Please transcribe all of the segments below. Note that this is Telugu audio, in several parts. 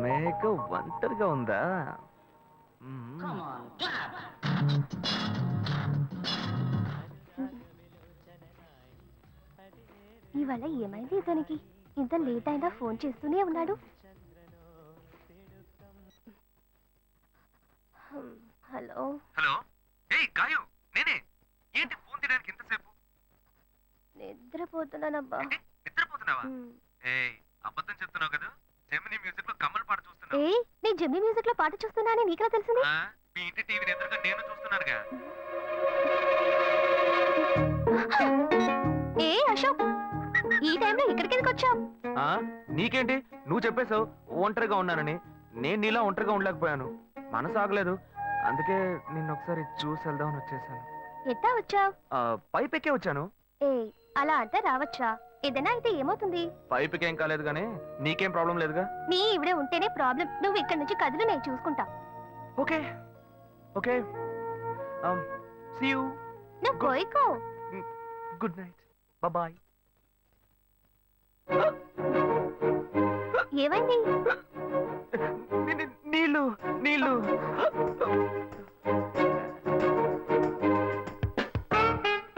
మేక ఒంటరిగా ఉందా. ఇవాళ ఏమైంది ఇతనికి ఇంత లేట్ అయినా ఫోన్ చేస్తూనే ఉన్నాడు. హలో. హలో. ఏయ్ గాయు నేనే. ఏంటి ఫోన్ తీయడానికి ఎంతసేపు నిద్రపోతున్నానబ్బా. నిద్రపోతున్నావా. ఏయ్ అబద్ధం చెప్తున్నావు కదా జెమిని మ్యూజిక్లో కమ్మలు పాట చూస్తున్నావు ఏ నీ జమ్మి మ్యూజిక్లో పాట చూస్తున్నానని నీకెలా తెలిసింది? ఆ, మీ ఇంటి టీవీని ఎదురుగా నేను చూస్తున్నానుగా. ఏ అశోక్ ఈ టైంలో ఇక్కడికి ఎందుకు వచ్చావు? ఆ నీకేంటి? నువ్వు చెప్పేశావు ఒంటరిగా ఉన్నానని. నేను నీలా ఒంటరిగా ఉండలేకపోయాను. మనసు ఆగలేదు. అందుకే నిన్న ఒకసారి చూసి వెళ్దామని వచ్చేసాను. ఎట్టా వచ్చావు? ఆ, పైపెక్కే వచ్చాను. ఏ అలా అంటే రావచ్చా? ఏదైనా అయితే ఏమవుతుంది? పైపెక్కేం కాలేదు కానీ నీకేం ప్రాబ్లం లేదుగా? నీ ఇవిడే ఉంటేనే ప్రాబ్లం. నువ్వు ఇక్కడి నుంచి కదులు నేను చూసుకుంటా. ఓకే. ఓకే. సీ యూ నువ్వు Good. కోయికో గుడ్ నైట్ బాయ్ ఏమైంది? నీళ్ళు నీళ్ళు.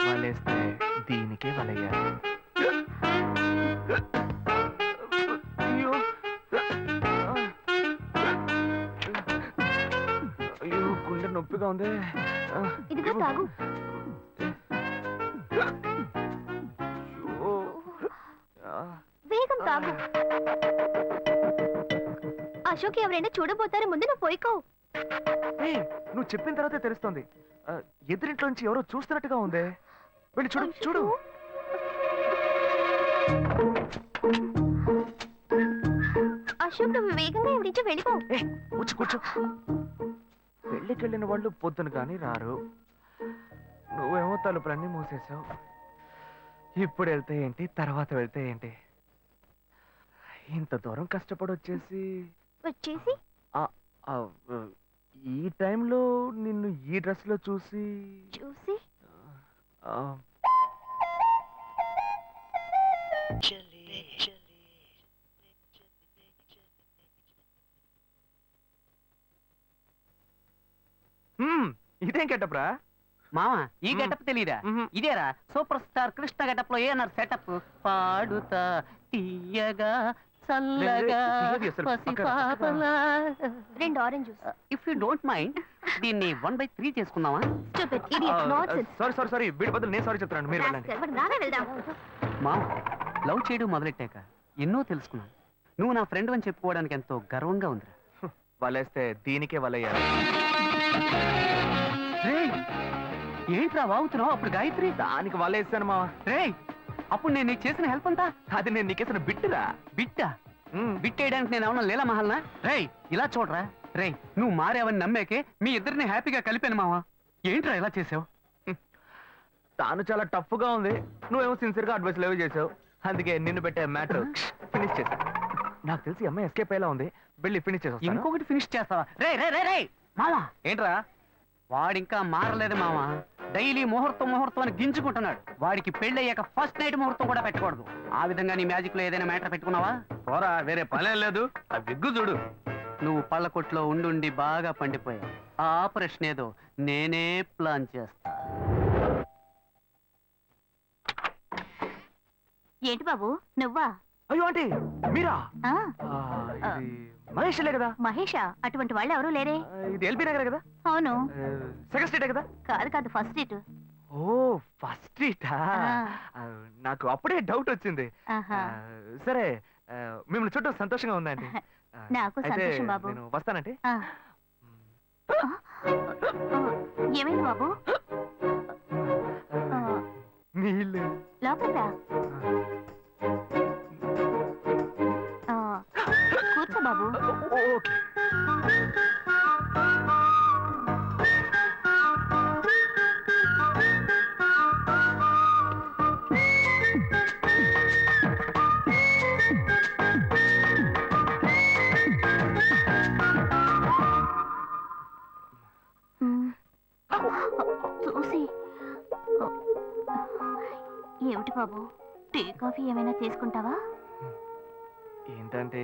వలేస్తే దీనికే వలయ్యాలి అయ్యో అయ్యో గుండె నొప్పిగా ఉంది. ఇదిగో తాగు. అయ్యో. వేగం తాగు. అశోక్ ఎవరైనా చూడబోతారు ముందు నువ్వు పోయికో. ఏయ్, నువ్వు చెప్పిన తర్వాతే తెలుస్తుంది. ఆ, ఎదురింట్లో నుంచి ఎవరో చూస్తున్నట్టుగా ఉంది. వెళ్ళి చూడు చూడు. అశోక్ నువ్వు వేగంగా ఇవి నుంచి వెళ్ళిపో. ఏ కూర్చో కూర్చో. పెళ్ళికి వెళ్ళిన వాళ్ళు పొద్దున కానీ రారు. నువ్వేమో తలుపులన్నీ మూసేసావు ఇప్పుడు వెళ్తే ఏంటి తర్వాత వెళ్తే ఏంటి? ఇంత దూరం కష్టపడి వచ్చేసి వచ్చేసి? ఆ, ఈ టైంలో నిన్ను ఈ డ్రెస్లో చూసి చూసి? ఆ, ఇదేం కెట్టప్రా మామా ఈ. గెటప్ తెలీదా? ఇదేరా సూపర్ స్టార్ కృష్ణ గెటప్లో ఏనారు సెటప్. పాడుతా తీయగా చల్లగా లే, లే, అసలు పసి పక్కన, పక్కన. రెండు orange juice if you don't mind దీన్ని వన్ బై త్రీ చేసుకుందామా? Stupid idiot nonsense sorry sorry sorry వీడి బదులు నేను సారీ చెప్తున్నాను మీరు వెళ్ళండి. రావే వెళ్దాం. మామ లవ్ చేయడం మొదలెట్టాక ఎన్నో తెలుసుకున్నాను నువ్వు నా ఫ్రెండ్ అని చెప్పుకోవడానికి ఎంతో గర్వంగా ఉందిరా. వలేస్తే దీనికే వలయ్యారు. ఏంట్రా వాగుతున్నావు? అప్పుడు గాయత్రి? దానికి వలేసాను మా రేయ్ అప్పుడు నేను నీకు చేసిన హెల్ప్ అంతా? అది నేను నీకేసిన బిట్టురా. బిట్టా. బిట్టేయడానికి నేను ఏమన్నా లీలా మహల్నా రేయ్ ఇలా చూడరా. రేయ్ నువ్వు మారావని నమ్మేకే మీ ఇద్దరిని హ్యాపీగా కలిపాను మావా. ఏంట్రా ఇలా చేసావు? తాను చాలా టఫ్గా ఉంది. నువ్వేమో సిన్సియర్గా అడ్వైస్ లేవు చేసావు. అందుకే నిన్ను పెట్టే మ్యాటర్ ఫినిష్ చేసా నాకు తెలిసి అమ్మాయి ఎస్కేప్ అయ్యేలా ఉంది. వెళ్ళి ఫినిష్ చేసా ఇంకొకటి ఫినిష్ చేస్తావా? రే రే రే రే మావా! ఏంట్రా? వాడింకా మారలేదు మావా. డైలీ ముహూర్తం ముహూర్తం అని గింజుకుంటున్నాడు. వాడికి పెళ్ళయ్యాక ఫస్ట్ నైట్ ముహూర్తం కూడా పెట్టకూడదు. ఆ విధంగా నీ మ్యాజిక్లో ఏదైనా మ్యాటర్ పెట్టుకున్నావా? పోరా వేరే పనేం లేదు. ఆ విగ్గు చూడు. నువ్వు పళ్ళ కొట్లో ఉండుండి బాగా పండిపోయావు. ఆ ఆపరేషన్ ఏదో నేనే ప్లాన్ చేస్తా. ఏంటి బాబు? నువ్వా? అయ్యో ఆంటీ మీరా? ఆ, ఆ, ఇది మహేష్లే కదా? మహేషా? అటువంటి వాళ్ళు ఎవరూ లేరే. ఆ, ఇది ఎల్బీ నగర్ కదా? అవును. సెకండ్ స్ట్రీటే కదా? కాదు కాదు ఫస్ట్ డేట్ ఓ ఫస్ట్ స్ట్రీటా? ఆ. నాకు అప్పుడే డౌట్ వచ్చింది. ఆహా. ఆ, సరే ఆ, మిమ్మల్ని చూడటం సంతోషంగా ఉందండి ఆ, నాకు అయితే సంతోషం బాబు. నేను ఆ. ఆ, ఏమైంది బాబు? ఆ, నీళ్ళు. లోపలికి రా. ఆ, ఓకే. చూసి. ఏమిటి బాబు? టీ కాఫీ ఏమైనా తీసుకుంటావా ఏంటంటే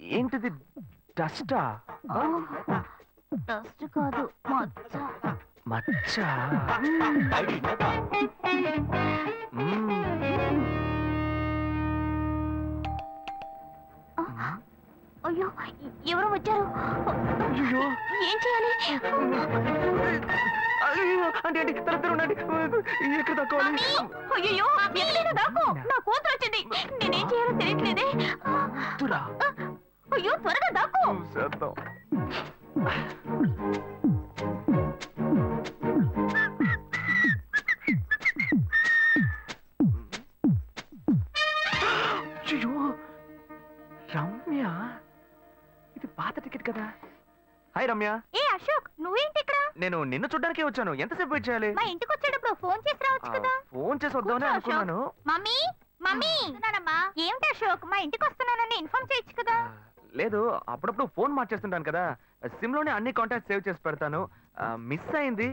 ఏంటిది? డస్టా? డస్ట్ కాదు మచ్చ. మచ్చ? అయ్యో ఎవరో వచ్చారు? అయ్యో. ఏం చేయాలి? అయ్యో అంటే అంటే తర తర ఉండండి ఎక్కడ తక్కువాలి అయ్యో ఎక్కడైనా దాక్కో. నా. కూతురు వచ్చింది. నేనేం చేయాలో తెలియట్లేదే. తురా అయ్యో త్వరగా దాక్కో. చేద్దాం. అయ్యో రమ్య? ఇది పాత టికెట్ కదా. హాయ్ రమ్య. ఏ అశోక్ నువ్వేంటి ఇక్కడ? నేను నిన్ను చూడ్డానికే వచ్చాను. ఎంతసేపు వెయిట్ చేయాలి? మా ఇంటికి వచ్చేటప్పుడు ఫోన్ చేసి రావచ్చు కదా. ఫోన్ చేసి వద్దామని కూర్చో, అనుకున్నాను. Mummy mummy. ఏమిటి అశోక్ మా ఇంటికి వస్తున్నానని ఇన్ఫార్మ్ చేయొచ్చు కదా. లేదు అప్పుడప్పుడు ఫోన్ మార్చేస్తుంటాను కదా. సిమ్లోనే అన్ని కాంటాక్ట్ సేవ్ చేసి పెడతాను. మిస్ అయింది.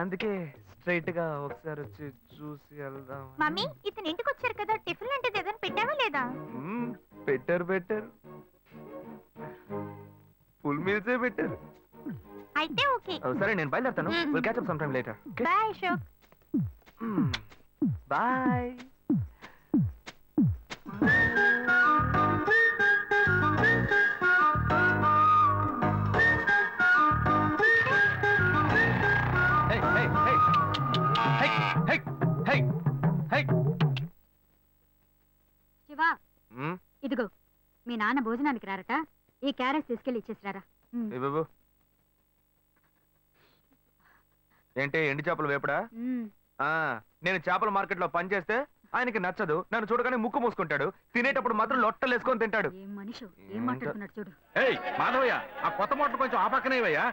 అందుకే స్ట్రైట్గా ఒకసారి వచ్చి చూసి వెళ్దాం మమ్మీ ఇతను ఇంటికి వచ్చారు కదా. టిఫిన్ లాంటిది ఏదైనా పెట్టావా లేదా? బెటర్ బెటర్ ఫుల్ మీల్సే బెటర్ అయితే ఓకే. సరే నేను బయలుదేరుతాను. Will catch up some time later bye Ashok bye. Shiva మ్మ్, ఇదిగో మీ నాన్న భోజనానికి రారట. ఈ క్యారెట్ తీసుకెళ్ళి ఇచ్చేసిరారా? ఉమ్. ఏ బాబు. ఏంటి ఎండి చేపలు వేపడా. ఆ, నేను చేపల మార్కెట్లో పనిచేస్తే ఆయనకి నచ్చదు. నన్ను చూడగానే ముక్కు మూసుకుంటాడు. తినేటప్పుడు మాత్రం లొట్టలు వేసుకొని తింటాడు. ఏం మనిషి ఏం ఏంటో. మాట్లాడుతున్నాడు చూడు. ఏయ్ మాధవయ్య ఆ కొత్త మోటార్ కొంచెం ఆ పక్కనేవయ్యా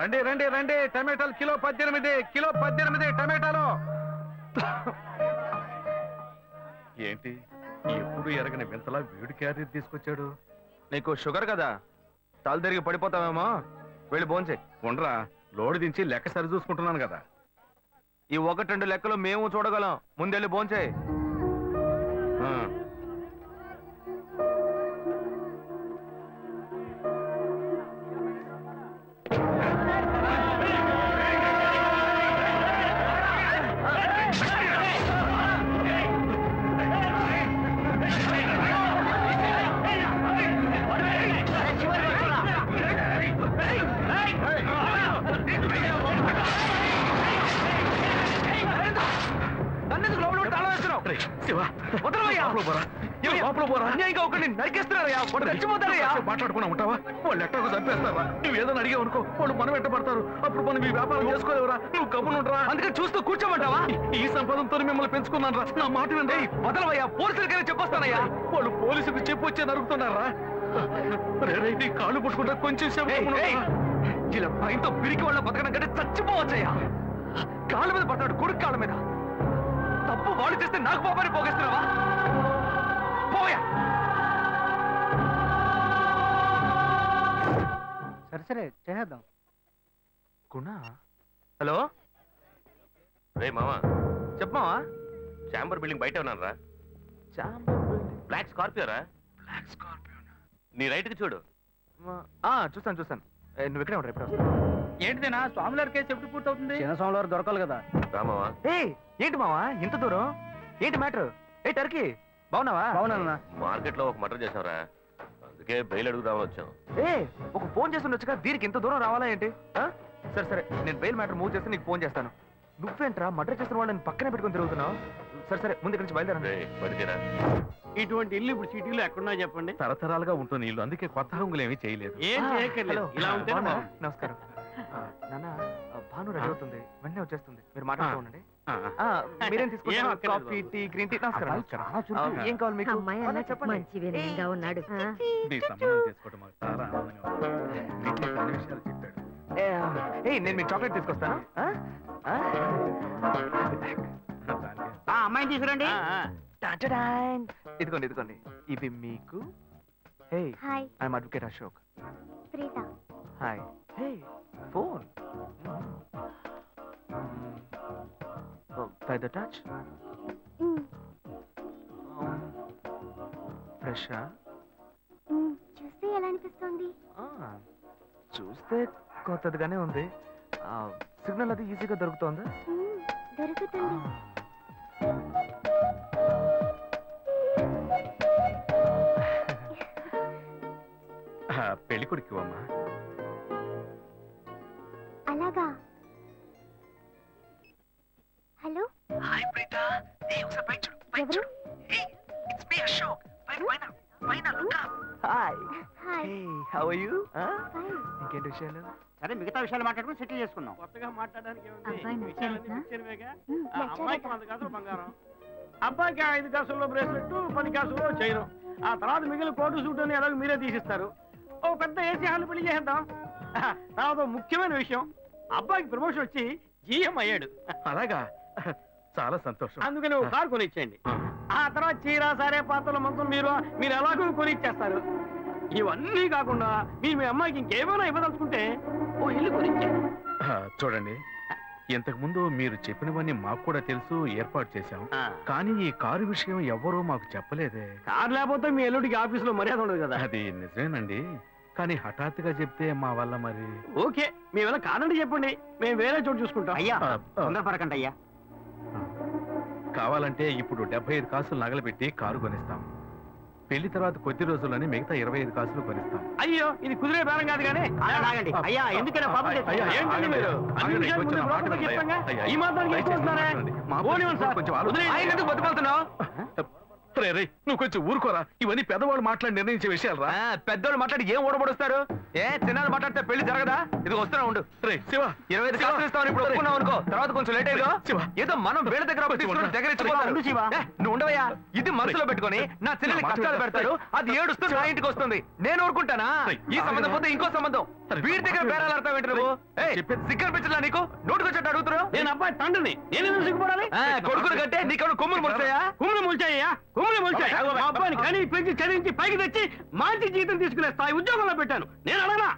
రండి రండి రండి. టమాటాలు కిలో పద్దెనిమిది కిలో పద్దెనిమిది టమాటాలు. ఏంటి? ఎప్పుడు ఎరగని వింతలా వేడి క్యారీ తీసుకొచ్చాడు? నీకు షుగర్ కదా? తల తిరిగి పడిపోతావేమో? వెళ్ళి భోంచే ఉండరా? లోడు దించి లెక్క సరి చూసుకుంటున్నాను కదా. ఈ ఒకటి రెండు లెక్కలు మేము చూడగలం. ముందెళ్ళి భోంచే ఒకరిని నరికేస్తున్నారయ్యా వాడు చచ్చిపోతారయ్యా మాట్లాడుకున్నా ఉంటావా? వాళ్ళు ఎట్టకు చంపేస్తారా నువ్వు ఏదైనా అడిగావు అనుకో వాళ్ళు మనం ఎట్టబడతారు అప్పుడు మనం ఈ వ్యాపారం చేసుకోలేవురా. నువ్వు కమ్మునుంటరా అందుకని చూస్తూ కూర్చోమంటావా? ఈ సంపదంతో మిమ్మల్ని పెంచుకున్నాను రా నా మాట వినండి వదలవయ్యా. పోలీసులకైనా చెప్పొస్తానయ్యా. వాళ్ళు పోలీసుకు చెప్పు వచ్చి నరుకుతున్నారా? రే, రే, నీ కాళ్ళు పుట్టుకుంటా కొంచెం? ఇలా భయంతో పిరికి వాళ్ళ బతకడం కంటే చచ్చిపోవచ్చయ్యా. కాళ్ళ మీద పడతాడు కొడుకు కాళ్ళ మీద. తప్పు వాళ్ళు చేస్తే నాకు పాపాన్ని పోగేస్తున్నావా? పోయా సరే సరే చేసేద్దాం గుణ హలో? రే మామా చెప్పమావా చాంబర్ బిల్డింగ్ బయట ఉన్నాను రా. Chamber building? బ్లాక్ స్కార్పియో రా. Black scorpion? నీ రైట్కి చూడు ఆ చూస్తాను చూస్తాను. నువ్వు ఇక్కడే ఉంటా ఎప్పుడు వస్తాను. ఏంటిదేనా స్వామివారి కేసు ఎప్పుడు పూర్తవుతుంది? చిన్న స్వామివారు దొరకాలి కదా. రామావా ఏ ఏంటి మావా ఇంత దూరం? ఏంటి మ్యాటర్? ఏ టర్కీ బాగున్నావా? అవునన్నా మార్కెట్లో ఒక మటర్ చేసావురా అందుకే బెయిల్ అడుగుదామని వచ్చాం ఏ ఒక ఫోన్ చేసి ఉండొచ్చుగా? దీనికి ఇంత దూరం రావాలా ఏంటి? ఆ? సరే సరే నేను బెయిల్ మ్యాటర్ మూవ్ చేస్తే నీకు ఫోన్ చేస్తాను. నువ్వేంట్రా మర్డర్ చేసిన వాళ్ళని పక్కనే పెట్టుకొని తిరుగుతున్నావు? సరే సరే ముందు ఇక్కడి నుంచి బయలుదేరండి. రేయ్, పడితేరా ఇటువంటి ఇల్లు ఇప్పుడు సిటీలో ఎక్కడున్నా చెప్పండి. తరతరాలుగా ఉంటుంది ఇల్లు అందుకే కొత్త హంగులు ఏమీ చేయలేదు. ఏం ఆ, చేయక్కర్లేదు. హలో. ఇలా ఉంటే బాగున్నారా? నమస్కారం. ఆ, నాన్న ఆ, భాను రెడీ అవుతుంది. వెంటనే వచ్చేస్తుంది. మీరు మాట్లాడుతూ ఉండండి. మీరేం తీసుకుంటారు? కాఫీ. Tea green tea? నమస్కారం నమస్కారం. ఏం కావాలి మీకు? అమ్మాయి అన్న చెప్పండి. మంచి వినయంగా ఉన్నాడు. నీ సంబంధం చేసుకోవడం మాకు చాలా ఆనందంగా విషయాలు చెప్పాడు. ఏ, ఏయ్ నేను మీ చాక్లెట్ తీసుకొస్తాను. ఆ? ఆ? ఆ అమ్మాయిని తీసుకురండి. ఇదిగోండి ఇదిగోండి. ఇవి మీకు. Hey hi I'm advocate Ashok Preetha. Hi hey phone మ్, ఫ్రెషా మ్, చూస్తే ఎలా అనిపిస్తుంది చూస్తే కొత్తదిగానే ఉంది సిగ్నల్ అది ఈజీగా దొరుకుతోందా దొరుకుతుంది పెళ్ళి కొడుకు అమ్మా అలాగా హలో? హాయ్ ప్రీత. ఏ ఒకసారి బయట చూడు ఎవరు? చూడు. Hey it's me Ashok. పైన పైన పైన look hi hi hey how are you fine ఇంకేంటి విషయాలు? సరే మిగతా విషయాలు మాట్లాడుకుని సెటిల్ చేసుకుందాం. కొత్తగా మాట్లాడడానికి అబ్బాయి ఏముంది విషయాలన్నీ ఆ అమ్మాయికి నచ్చాడట వంద కాసులు బంగారం. అబ్బాయికి ఐదు కాసుల్లో బ్రేస్లెట్ పది కాసుల్లో చైను. ఆ తర్వాత మిగిలిన కోటు సూట్ అని ఎలాగో మీరే తీసిస్తారు. ఓ పెద్ద ఏసీ హాల్ పెళ్ళి చేద్దాం తర్వాత ఓ ముఖ్యమైన విషయం అబ్బాయికి ప్రమోషన్ వచ్చి జీఎం అయ్యాడు. అలాగా? చాలా సంతోషం. అందుకని ఒక కారు కొనిచ్చేయండి. ఆ. తర్వాత చీర సరే పాత్రల మొత్తం మీరు మీరు ఎలాగో కొనిచ్చేస్తారు. ఇవన్నీ కాకుండా మీరు మీ అమ్మాయికి ఇంకేమైనా ఇవ్వదలుచుకుంటే ఓ ఇల్లు కొనిచ్చేయండి. చూడండి. ఇంతకు ముందు మీరు చెప్పినవన్నీ మాకు కూడా తెలుసు ఏర్పాటు చేశాం. కానీ ఈ కారు విషయం ఎవ్వరూ మాకు చెప్పలేదే. కారు లేకపోతే మీ ఎల్లుడికి ఆఫీసులో మర్యాద ఉండదు కదా. అది నిజమేనండి. కానీ హఠాత్తుగా చెప్తే మా వల్ల మరి? ఓకే. మేము ఎలా కాదండి చెప్పండి. మేము వేరే చోటు చూసుకుంటాం. అయ్యా తొందరపడకండి అయ్యా. కావాలంటే ఇప్పుడు డెబ్బై ఐదు కాసులు నగలబెట్టి కారు కొనిస్తాం. పెళ్ళి తర్వాత కొద్ది రోజుల్లోనే మిగతా ఇరవై ఐదు కాసులు కొనిస్తాం. అయ్యో ఇది కుదిరే బేరం కాదు కానీ. అయ్యా ఎందుకైనా పాపం ఈ. కొంచెం రే, రే, నువ్వు కొంచెం ఊరుకోరా. ఇవన్నీ పెద్దవాళ్ళు మాట్లాడి నిర్ణయించే విషయాలు రా పెద్దోళ్ళు మాట్లాడి ఏం ఓడబడుస్తారు ఏ చిన్నాళ్ళు మాట్లాడితే పెళ్ళి జరగదా? ఇది వస్తున్నా ఉండు. రే శివ. ఇరవై ఐదు శివ, కాసులు ఇస్తామని ఇప్పుడు ఒప్పుకున్నావు అనుకో తర్వాత కొంచెం లేట్ అయ్యో శివ. ఏదో మనం వీళ్ళ దగ్గర దగ్గర నువ్వు ఉండవయ్యా? ఇది మనసులో పెట్టుకొని నా చెల్లెలి మాట కష్టాలు? పెడతారు అది ఏడుస్తూ నా ఇంటికి వస్తుంది. నేను ఊరుకుంటానా? ఈ సంబంధం. పోతే ఇంకో సంబంధం. వీడి దగ్గర బేరాలు ఆడతావు ఏంటి నువ్వు? పిచ్చలా నీకు? నోటికి వచ్చేట్టు అడుగుతున్నావు? నేను అబ్బాయి తండ్రిని. నేను ఎందుకు సిగ్గుపడాలి? కొడుకులు కంటే నీకు కొమ్ములు ముడతాయా కుమ్ములు ముల్చాయ్యా? కుమ్ములు ముల్చాయి మా అబ్బాయిని కని పెంచి చదివించి పైకి తెచ్చి మంచి జీతం తీసుకునే స్థాయి ఉద్యోగంలో పెట్టాను. నేను అడగనా?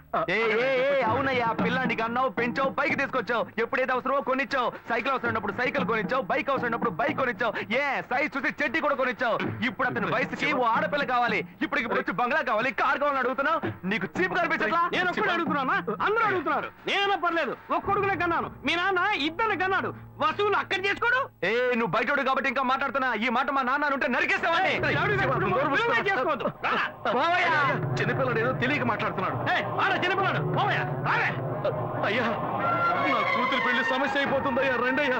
అవునయ్యా పిల్లానికి అన్నావు పెంచావు పైకి తీసుకొచ్చావు. ఎప్పుడైతే అవసరమో కొనిచ్చావు. సైకిల్ అవసరం ఉన్నప్పుడు సైకిల్ కొనిచ్చావు బైక్ అవసరం ఉన్నప్పుడు బైక్ కొనిచ్చావు. ఏ సైజ్ చూసి చెట్టి కూడా కొనిచ్చావు. ఇప్పుడు అతని వయసుకి ఓ ఆడపిల్ల కావాలి. ఇప్పుడు ఇప్పుడు వచ్చి బంగ్లా కావాలి కార్ కావాలని అడుగుతున్నావు. నీకు చీప్ కనిపించట్లా నేను అడుగుతున్నానా అందరూ అడుగుతున్నారు. నేనైనా పర్లేదు. ఒక్కడుకునే కన్నాను. మీ నాన్న ఇద్దరిని కన్నాడు. వసూలు అక్కడ చేసుకోడు. ఏ నువ్వు బయటోడు కాబట్టి ఇంకా మాట్లాడుతున్నా. ఈ మాట మా నాన్న ఉంటే నరికేస్తావని. చిన్నపిల్లడు ఏదో తెలియక మాట్లాడుతున్నాడు. చిన్నపిల్లాడు. అయ్యా నా కూతురు పెళ్ళి సమస్య అయిపోతుందయ్యా. రండయ్యా.